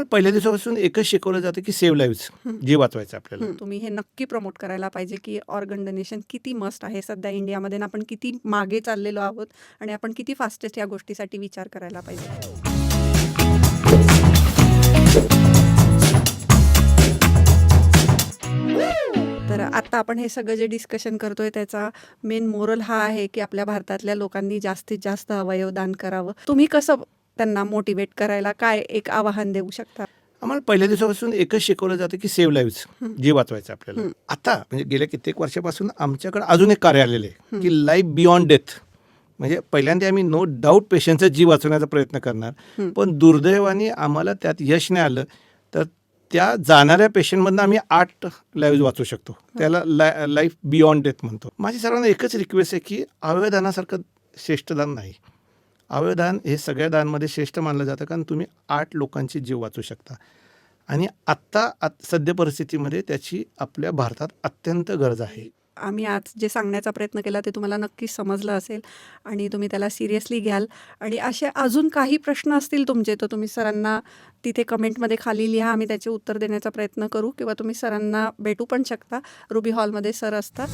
आम्हाला पहिल्या दिवसापासून एकच शिकवलं जातं की सेव्ह लाईव्ह जे वाचवायचं आपल्याला. तुम्ही हे नक्की प्रमोट करायला पाहिजे की ऑर्गन डोनेशन किती मस्ट आहे. सध्या इंडियामध्ये आपण किती मागे चाललेलो आहोत आणि आपण किती फास्टेस्ट या गोष्टीसाठी विचार करायला पाहिजे. तर आता आपण हे सगळं जे डिस्कशन करतोय त्याचा मेन मोरल हा आहे की आपल्या भारतातल्या लोकांनी जास्तीत जास्त अवयव दान करावं. तुम्ही कसं त्यांना मोटिवेट करायला काय एक आवाहन देऊ शकता? आम्हाला पहिल्या दिवसापासून एकच शिकवलं जातं की सेव्ह लाईव्ह जीव वाचवायचं आपल्याला. आता म्हणजे गेल्या कित्येक वर्षापासून आमच्याकडे अजून एक कार्य आलेलं आहे की लाईफ बियॉन्ड डेथ म्हणजे पहिल्यांदा आम्ही नो डाऊट पेशंटचा जीव वाचवण्याचा प्रयत्न करणार. पण दुर्दैवाने आम्हाला त्यात यश नाही आलं तर त्या जाणाऱ्या पेशंटमधनं आम्ही आठ लाईव्ह वाचू शकतो. त्याला ला लाईफ बियॉन्ड डेथ म्हणतो. माझी सर्वांना एकच रिक्वेस्ट आहे की अवयदानासारखं श्रेष्ठदान नाही. अवयवदान हे सगळ्या दानमध्ये श्रेष्ठ मानलं जातं कारण तुम्ही आठ लोकांचे जीव वाचू शकता. आणि आत्ता आत सद्य परिस्थितीमध्ये त्याची आपल्या भारतात अत्यंत गरज आहे. आम्ही आज जे सांगण्याचा प्रयत्न केला ते तुम्हाला नक्कीच समजलं असेल आणि तुम्ही त्याला सिरियसली घ्याल. आणि असे अजून काही प्रश्न असतील तुमचे तर तुम्ही सरांना तिथे कमेंटमध्ये खाली लिहा. आम्ही त्याचे उत्तर देण्याचा प्रयत्न करू किंवा तुम्ही सरांना भेटू पण शकता. रुबी हॉलमध्ये सर असतात.